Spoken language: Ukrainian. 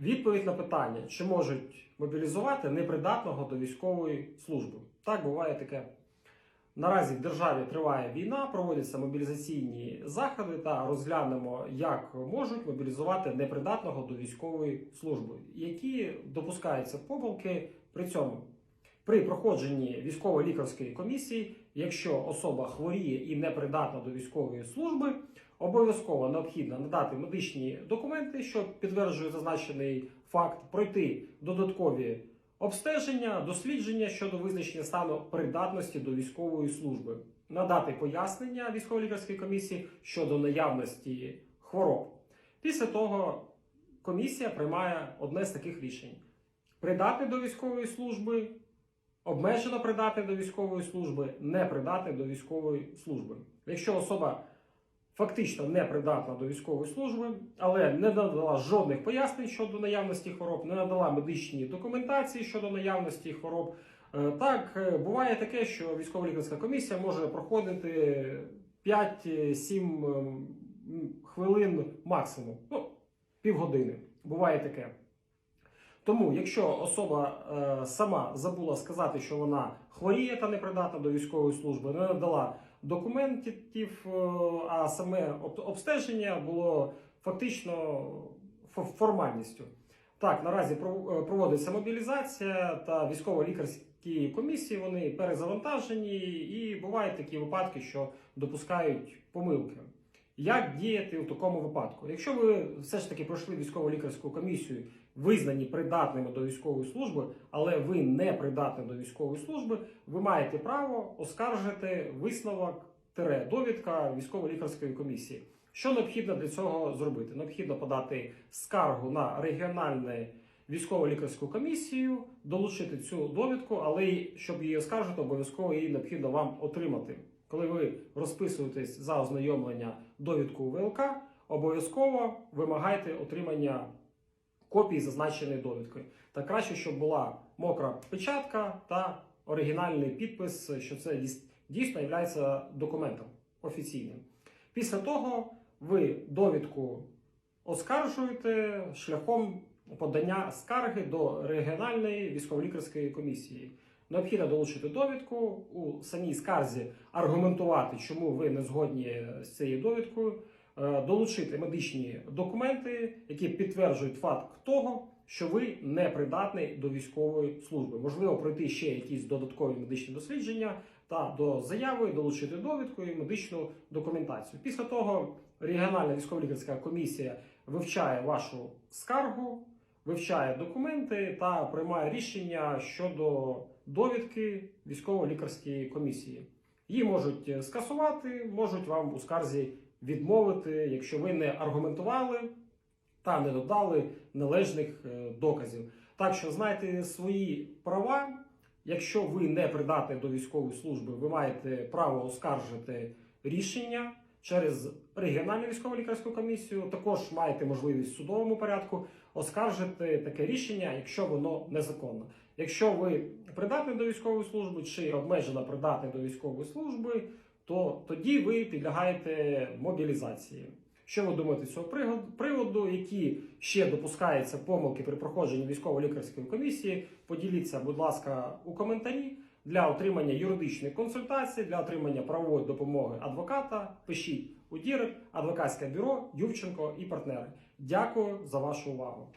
Відповідь на питання, чи можуть мобілізувати непридатного до військової служби. Так буває таке. Наразі в державі триває війна, проводяться мобілізаційні заходи та розглянемо, як можуть мобілізувати непридатного до військової служби, які допускаються помилки при цьому. При проходженні військово-лікарської комісії, якщо особа хворіє і непридатна до військової служби, обов'язково необхідно надати медичні документи, що підтверджують зазначений факт, пройти додаткові обстеження, дослідження щодо визначення стану придатності до військової служби, надати пояснення військово-лікарської комісії щодо наявності хвороб. Після того комісія приймає одне з таких рішень: придатний до військової служби, обмежено придатний до військової служби, не придатний до військової служби. Якщо особа фактично не придатна до військової служби, але не надала жодних пояснень щодо наявності хвороб, не надала медичні документації щодо наявності хвороб. Е, Так, е, буває таке, що військово-лікарська комісія може проходити 5-7 ем, хвилин максимум, ну, півгодини. Буває таке. Тому, якщо особа е, сама забула сказати, що вона хворіє та непридатна до військової служби, не надала документів, е, а саме обстеження було фактично фо- формальністю. Так, наразі е, проводиться мобілізація та військово-лікарські комісії вони перезавантажені, і бувають такі випадки, що допускають помилки. Як діяти у такому випадку? Якщо ви все ж таки пройшли військово-лікарську комісію, визнані придатними до військової служби, але ви не придатні до військової служби, ви маєте право оскаржити висновок тире довідка військово-лікарської комісії. Що необхідно для цього зробити? Необхідно подати скаргу на регіональну військово-лікарську комісію, долучити цю довідку, але щоб її оскаржити, обов'язково її необхідно вам отримати. Коли ви розписуєтесь за ознайомлення довідку ВЛК, обов'язково вимагайте отримання копії зазначеної довідки. Та краще, щоб була мокра печатка та оригінальний підпис, що це дійсно є документом офіційним. Після того ви довідку оскаржуєте шляхом подання скарги до регіональної військово-лікарської комісії. Необхідно долучити довідку у самій скарзі, аргументувати, чому ви не згодні з цією довідкою, е, долучити медичні документи, які підтверджують факт того, що ви не придатний до військової служби. Можливо, пройти ще якісь додаткові медичні дослідження та до заяви долучити довідку і медичну документацію. Після того регіональна військово-лікарська комісія вивчає вашу скаргу, вивчає документи та приймає рішення щодо довідки військово-лікарської комісії. Її можуть е, скасувати, можуть вам у скарзі відмовити, якщо ви не аргументували та не додали належних е, доказів. Так що знайте свої права. Якщо ви не придатні до військової служби, ви маєте право оскаржити рішення через регіональну військово-лікарську комісію. Також маєте можливість в судовому порядку оскаржити таке рішення, якщо воно незаконно. Якщо ви придатні до військової служби чи обмежено придатні до військової служби, то тоді ви підлягаєте мобілізації. Що ви думаєте з цього приводу? Які ще допускаються помилки при проходженні військово-лікарської комісії? Поділіться, будь ласка, у коментарі для отримання юридичної консультації, для отримання правової допомоги адвоката. Пишіть у Дірек, адвокатське бюро Ювченко і партнери. Дякую за вашу увагу.